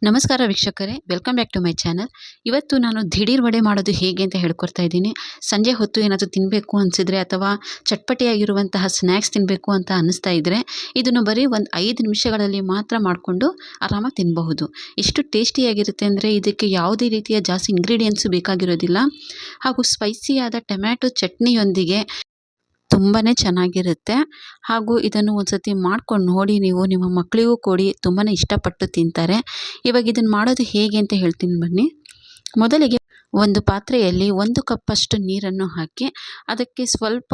ನಮಸ್ಕಾರ ವೀಕ್ಷಕರೇ welcome back to my channel ಇವತ್ತು ನಾನು ದಿಢೀರ್ ವಡೆ ಮಾಡೋದು ಹೇಗೆ ಅಂತ ಹೇಳ್ಕೊಡ್ತಾ ಇದ್ದೀನಿ. ಸಂಜೆ ಹೊತ್ತು ಏನಾದರೂ ತಿನ್ನಬೇಕು ಅನಿಸಿದ್ರೆ ಅಥವಾ ಚಟ್ಪಟಿಯಾಗಿರುವಂತಹ ಸ್ನ್ಯಾಕ್ಸ್ ತಿನ್ನಬೇಕು ಅಂತ ಅನ್ನಿಸ್ತಾ ಇದ್ದರೆ ಇದನ್ನು ಬರೀ ಒಂದು ಐದು ನಿಮಿಷಗಳಲ್ಲಿ ಮಾತ್ರ ಮಾಡಿಕೊಂಡು ಆರಾಮಾಗಿ ತಿನ್ನಬಹುದು ಎಷ್ಟು ಟೇಸ್ಟಿಯಾಗಿರುತ್ತೆ ಅಂದರೆ ಇದಕ್ಕೆ ಯಾವುದೇ ರೀತಿಯ ಜಾಸ್ತಿ ಇಂಗ್ರೀಡಿಯೆಂಟ್ಸು ಬೇಕಾಗಿರೋದಿಲ್ಲ. ಹಾಗೂ ಸ್ಪೈಸಿಯಾದ ಟೊಮ್ಯಾಟೊ ಚಟ್ನಿಯೊಂದಿಗೆ ತುಂಬಾ ಚೆನ್ನಾಗಿರುತ್ತೆ. ಹಾಗೂ ಇದನ್ನು ಒಂದು ಸತಿ ಮಾಡ್ಕೊಂಡು ನೋಡಿ ನೀವು, ನಿಮ್ಮ ಮಕ್ಕಳಿಗೂ ಕೊಡಿ ತುಂಬಾ ಇಷ್ಟಪಟ್ಟು ತಿಂತಾರೆ. ಇವಾಗ ಇದನ್ನು ಮಾಡೋದು ಹೇಗೆ ಅಂತ ಹೇಳ್ತೀನಿ ಬನ್ನಿ. ಮೊದಲಿಗೆ ಒಂದು ಪಾತ್ರೆಯಲ್ಲಿ ಒಂದು ಕಪ್ಪಷ್ಟು ನೀರನ್ನು ಹಾಕಿ, ಅದಕ್ಕೆ ಸ್ವಲ್ಪ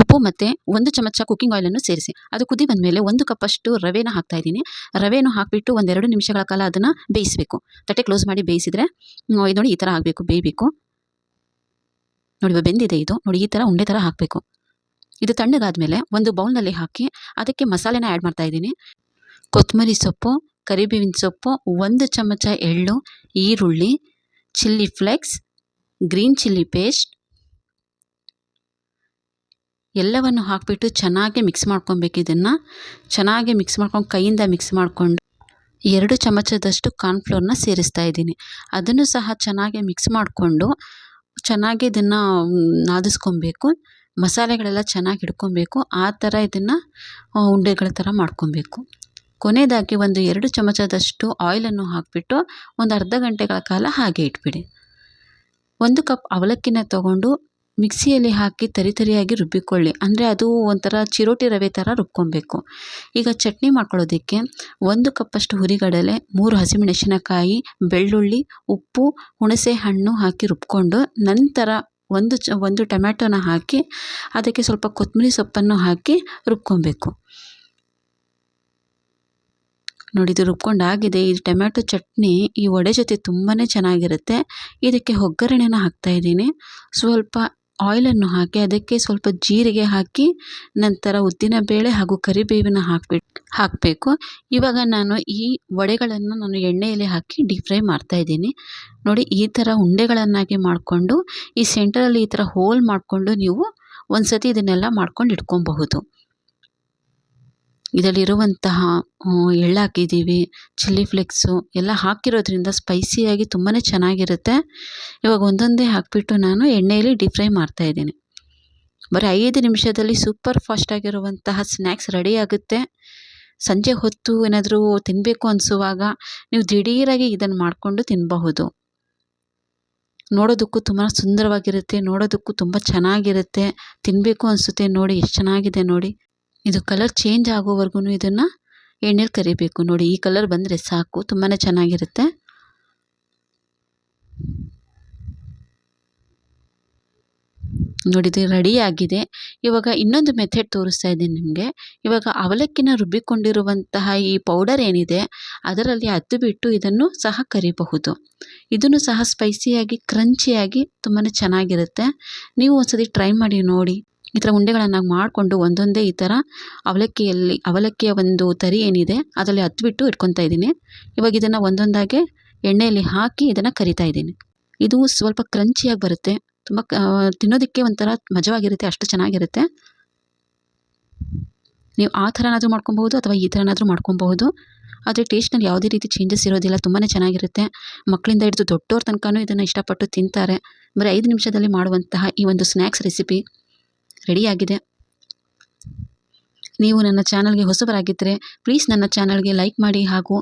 ಉಪ್ಪು ಮತ್ತು ಒಂದು ಚಮಚ ಕುಕ್ಕಿಂಗ್ ಆಯಿಲನ್ನು ಸೇರಿಸಿ. ಅದು ಕುದಿ ಬಂದಮೇಲೆ ಒಂದು ಕಪ್ಪಷ್ಟು ರವೆನ ಹಾಕ್ತಾ ಇದ್ದೀನಿ. ರವೆಯನ್ನು ಹಾಕಿಬಿಟ್ಟು ಒಂದೆರಡು ನಿಮಿಷಗಳ ಕಾಲ ಅದನ್ನು ಬೇಯಿಸಬೇಕು. ತಟ್ಟೆ ಕ್ಲೋಸ್ ಮಾಡಿ ಬೇಯಿಸಿದರೆ ಇದು ನೋಡಿ ಈ ಥರ ಆಗಬೇಕು, ಬೇಯಬೇಕು. ನೋಡಿ ಬೆಂದಿದೆ ಇದು. ನೋಡಿ ಈ ಥರ ಉಂಡೆ ಥರ ಹಾಕಬೇಕು. ಇದು ತಣ್ಣಗಾದ್ಮೇಲೆ ಒಂದು ಬೌಲ್ನಲ್ಲಿ ಹಾಕಿ ಅದಕ್ಕೆ ಮಸಾಲೆನ ಆ್ಯಡ್ ಮಾಡ್ತಾ ಇದ್ದೀನಿ. ಕೊತ್ತಂಬರಿ ಸೊಪ್ಪು, ಕರಿಬೇವಿನ ಸೊಪ್ಪು, ಒಂದು ಚಮಚ ಎಳ್ಳು, ಈರುಳ್ಳಿ, chilli flakes, green chilli paste ಎಲ್ಲವನ್ನು ಹಾಕಿಬಿಟ್ಟು ಚೆನ್ನಾಗಿ ಮಿಕ್ಸ್ ಮಾಡ್ಕೊಬೇಕು ಇದನ್ನು. ಚೆನ್ನಾಗಿ ಮಿಕ್ಸ್ ಮಾಡ್ಕೊಂಡು ಕೈಯಿಂದ ಮಿಕ್ಸ್ ಮಾಡಿಕೊಂಡು ಎರಡು ಚಮಚದಷ್ಟು ಕಾರ್ನ್ಫ್ಲೋರ್ನ ಸೇರಿಸ್ತಾ ಇದ್ದೀನಿ. ಅದನ್ನು ಸಹ ಚೆನ್ನಾಗಿ ಮಿಕ್ಸ್ ಮಾಡಿಕೊಂಡು ಚೆನ್ನಾಗಿ ಇದನ್ನು ನಾದಿಸ್ಕೊಬೇಕು. ಮಸಾಲೆಗಳೆಲ್ಲ ಚೆನ್ನಾಗಿ ಹಿಡ್ಕೊಬೇಕು. ಆ ಥರ ಇದನ್ನು ಉಂಡೆಗಳ ಥರ ಮಾಡ್ಕೊಬೇಕು. ಕೊನೆಯದಾಗಿ ಒಂದು ಎರಡು ಚಮಚದಷ್ಟು ಆಯಿಲನ್ನು ಹಾಕಿಬಿಟ್ಟು ಒಂದು ಅರ್ಧ ಗಂಟೆಗಳ ಕಾಲ ಹಾಗೆ ಇಟ್ಬಿಡಿ. ಒಂದು ಕಪ್ ಅವಲಕ್ಕಿನ ತಗೊಂಡು ಮಿಕ್ಸಿಯಲ್ಲಿ ಹಾಕಿ ತರಿ ತರಿಯಾಗಿ ರುಬ್ಬಿಕೊಳ್ಳಿ. ಅಂದರೆ ಅದು ಒಂಥರ ಚಿರೋಟಿ ರವೆ ಥರ ರುಬ್ಕೊಬೇಕು. ಈಗ ಚಟ್ನಿ ಮಾಡ್ಕೊಳ್ಳೋದಕ್ಕೆ ಒಂದು ಕಪ್ಪಷ್ಟು ಹುರಿಗಡಲೆ, ಮೂರು ಹಸಿಮೆಣಸಿನಕಾಯಿ, ಬೆಳ್ಳುಳ್ಳಿ, ಉಪ್ಪು, ಹುಣಸೆ ಹಣ್ಣು ಹಾಕಿ ರುಬ್ಕೊಂಡು ನಂತರ ಒಂದು ಚ, ಒಂದು ಟೊಮ್ಯಾಟೋನ ಹಾಕಿ ಅದಕ್ಕೆ ಸ್ವಲ್ಪ ಕೊತ್ತಂಬರಿ ಸೊಪ್ಪನ್ನು ಹಾಕಿ ರುಬ್ಕೊಬೇಕು. ನೋಡಿ ಇದು ರುಬ್ಕೊಂಡಾಗಿದೆ. ಈ ಟೊಮ್ಯಾಟೊ ಚಟ್ನಿ ಈ ವಡೆ ಜೊತೆ ತುಂಬಾ ಚೆನ್ನಾಗಿರುತ್ತೆ. ಇದಕ್ಕೆ ಒಗ್ಗರಣೆನ ಹಾಕ್ತಾಯಿದ್ದೀನಿ ಸ್ವಲ್ಪ ಆಯಿಲನ್ನು ಹಾಕಿ, ಅದಕ್ಕೆ ಸ್ವಲ್ಪ ಜೀರಿಗೆ ಹಾಕಿ, ನಂತರ ಉದ್ದಿನಬೇಳೆ ಹಾಗೂ ಕರಿಬೇವಿನ ಹಾಕ್ಬಿಟ್ಟು ಹಾಕಬೇಕು. ಇವಾಗ ನಾನು ಈ ವಡೆಗಳನ್ನು ನಾನು ಎಣ್ಣೆಯಲ್ಲಿ ಹಾಕಿ ಡೀಪ್ ಫ್ರೈ ಮಾಡ್ತಾಯಿದ್ದೀನಿ ನೋಡಿ, ಈ ಥರ ಉಂಡೆಗಳನ್ನಾಗಿ ಮಾಡಿಕೊಂಡು, ಈ ಸೆಂಟರಲ್ಲಿ ಈ ಥರ ಹೋಲ್ ಮಾಡಿಕೊಂಡು ನೀವು ಒಂದು ಸತಿ ಇದನ್ನೆಲ್ಲ ಮಾಡ್ಕೊಂಡು ಇಟ್ಕೊಬಹುದು. ಇದರಲ್ಲಿರುವಂತಹ ಎಳ್ಳು ಹಾಕಿದ್ದೀವಿ ಚಿಲ್ಲಿ ಫ್ಲೆಕ್ಸು ಎಲ್ಲ ಹಾಕಿರೋದ್ರಿಂದ ಸ್ಪೈಸಿಯಾಗಿ ತುಂಬಾ ಚೆನ್ನಾಗಿರುತ್ತೆ. ಇವಾಗ ಒಂದೊಂದೇ ಹಾಕಿಬಿಟ್ಟು ನಾನು ಎಣ್ಣೆಯಲ್ಲಿ ಡೀಪ್ ಫ್ರೈ ಮಾಡ್ತಾಯಿದ್ದೀನಿ ಬರೀ ಐದು ನಿಮಿಷದಲ್ಲಿ ಸೂಪರ್ ಫಾಸ್ಟಾಗಿರುವಂತಹ ಸ್ನ್ಯಾಕ್ಸ್ ರೆಡಿ ಆಗುತ್ತೆ. ಸಂಜೆ ಹೊತ್ತು ಏನಾದರೂ ತಿನ್ನಬೇಕು ಅನಿಸುವಾಗ ನೀವು ದಿಢೀರಾಗಿ ಇದನ್ನು ಮಾಡಿಕೊಂಡು ತಿನ್ನಬಹುದು ನೋಡೋದಕ್ಕೂ ತುಂಬ ಸುಂದರವಾಗಿರುತ್ತೆ, ನೋಡೋದಕ್ಕೂ ತುಂಬ ಚೆನ್ನಾಗಿರುತ್ತೆ. ತಿನ್ನಬೇಕು ಅನಿಸುತ್ತೆ ನೋಡಿ, ಎಷ್ಟು ಚೆನ್ನಾಗಿದೆ ನೋಡಿ. ಇದು ಕಲರ್ ಚೇಂಜ್ ಆಗೋವರೆಗೂ ಇದನ್ನು ಎಣ್ಣೆಲಿ ಕರಿಬೇಕು. ನೋಡಿ, ಈ ಕಲರ್ ಬಂದರೆ ಸಾಕು ತುಂಬಾ ಚೆನ್ನಾಗಿರುತ್ತೆ. ನೋಡಿ, ಇದು ರೆಡಿ ಆಗಿದೆ. ಇವಾಗ ಇನ್ನೊಂದು ಮೆಥಡ್ ತೋರಿಸ್ತಾ ಇದ್ದೀನಿ ನಿಮಗೆ. ಇವಾಗ ಅವಲಕ್ಕಿನ ರುಬ್ಬಿಕೊಂಡಿರುವಂತಹ ಈ ಪೌಡರ್ ಏನಿದೆ, ಅದರಲ್ಲಿ ಹತ್ತು ಬಿಟ್ಟು ಇದನ್ನು ಸಹ ಕರಿಬಹುದು. ಇದನ್ನು ಸಹ ಸ್ಪೈಸಿಯಾಗಿ ಕ್ರಂಚಿಯಾಗಿ ತುಂಬಾ ಚೆನ್ನಾಗಿರುತ್ತೆ. ನೀವು ಒಂದ್ಸತಿ ಟ್ರೈ ಮಾಡಿ ನೋಡಿ. ಈ ಥರ ಉಂಡೆಗಳನ್ನಾಗಿ ಮಾಡಿಕೊಂಡು ಒಂದೊಂದೇ ಈ ಥರ ಅವಲಕ್ಕಿಯಲ್ಲಿ, ಅವಲಕ್ಕಿಯ ಒಂದು ತರಿ ಏನಿದೆ ಅದರಲ್ಲಿ ಹತ್ಬಿಟ್ಟು ಇಟ್ಕೊತಾ ಇದ್ದೀನಿ. ಇವಾಗ ಇದನ್ನು ಒಂದೊಂದಾಗೆ ಎಣ್ಣೆಯಲ್ಲಿ ಹಾಕಿ ಇದನ್ನು ಕರಿತಾ ಇದ್ದೀನಿ. ಇದು ಸ್ವಲ್ಪ ಕ್ರಂಚಿಯಾಗಿ ಬರುತ್ತೆ. ತುಂಬ ತಿನ್ನೋದಕ್ಕೆ ಒಂಥರ ಮಜವಾಗಿರುತ್ತೆ, ಅಷ್ಟು ಚೆನ್ನಾಗಿರುತ್ತೆ. ನೀವು ಆ ಥರನಾದರೂ ಮಾಡ್ಕೊಬಹುದು ಅಥವಾ ಈ ಥರನಾದರೂ ಮಾಡ್ಕೊಬಹುದು. ಆದರೆ ಟೇಸ್ಟ್ನಲ್ಲಿ ಯಾವುದೇ ರೀತಿ ಚೇಂಜಸ್ ಇರೋದಿಲ್ಲ. ತುಂಬಾ ಚೆನ್ನಾಗಿರುತ್ತೆ. ಮಕ್ಕಳಿಂದ ಹಿಡಿದು ದೊಡ್ಡವ್ರ ತನಕನೂ ಇದನ್ನು ಇಷ್ಟಪಟ್ಟು ತಿಂತಾರೆ. ಬರೀ ಐದು ನಿಮಿಷದಲ್ಲಿ ಮಾಡುವಂತಹ ಈ ಒಂದು ಸ್ನ್ಯಾಕ್ಸ್ ರೆಸಿಪಿ ರೆಡಿಯಾಗಿದೆ. ನೀವು ನನ್ನ ಚಾನಲ್ಗೆ ಹೊಸಬರಾಗಿದ್ದರೆ ಪ್ಲೀಸ್ ನನ್ನ ಚಾನಲ್ಗೆ ಲೈಕ್ ಮಾಡಿ ಹಾಗೂ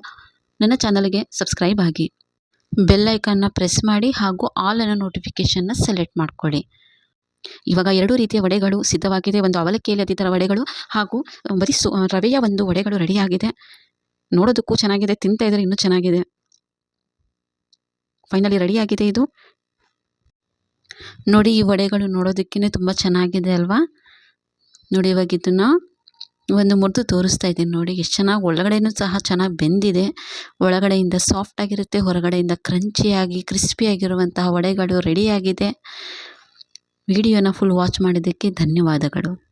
ನನ್ನ ಚಾನಲ್ಗೆ ಸಬ್ಸ್ಕ್ರೈಬ್ ಆಗಿ. ಬೆಲ್ಲೈಕನ್ನ ಪ್ರೆಸ್ ಮಾಡಿ ಹಾಗೂ ಆಲ್ ಅನ್ನೋ ನೋಟಿಫಿಕೇಷನ್ನ ಸೆಲೆಕ್ಟ್ ಮಾಡಿಕೊಳ್ಳಿ. ಇವಾಗ ಎರಡು ರೀತಿಯ ವಡೆಗಳು ಸಿದ್ಧವಾಗಿದೆ. ಒಂದು ಅವಲಕ್ಕಿಯಲ್ಲಿ ಅದೇ ಥರ ವಡೆಗಳು ಹಾಗೂ ಬರೀ ಸು ರವೆಯ ಒಂದು ವಡೆಗಳು ರೆಡಿಯಾಗಿದೆ. ನೋಡೋದಕ್ಕೂ ಚೆನ್ನಾಗಿದೆ, ತಿಂತಾ ಇದ್ರೆ ಇನ್ನೂ ಚೆನ್ನಾಗಿದೆ. ಫೈನಲಿ ರೆಡಿಯಾಗಿದೆ ಇದು. ನೋಡಿ ಈ ವಡೆಗಳು ನೋಡೋದಕ್ಕೇ ತುಂಬ ಚೆನ್ನಾಗಿದೆ ಅಲ್ವಾ? ನೋಡಿ ಇವಾಗ ಇದನ್ನು ಒಂದು ಮುರಿದು ತೋರಿಸ್ತಾ ಇದ್ದೀನಿ ನೋಡಿ. ಎಷ್ಟು ಚೆನ್ನಾಗಿ ಒಳಗಡೆಯೂ ಸಹ ಚೆನ್ನಾಗಿ ಬೆಂದಿದೆ. ಒಳಗಡೆಯಿಂದ ಸಾಫ್ಟಾಗಿರುತ್ತೆ ಹೊರಗಡೆಯಿಂದ ಕ್ರಂಚಿಯಾಗಿ ಕ್ರಿಸ್ಪಿಯಾಗಿರುವಂತಹ ವಡೆಗಳು ರೆಡಿಯಾಗಿದೆ ವಿಡಿಯೋನ ಫುಲ್ ವಾಚ್ ಮಾಡಿದ್ದಕ್ಕೆ ಧನ್ಯವಾದಗಳು.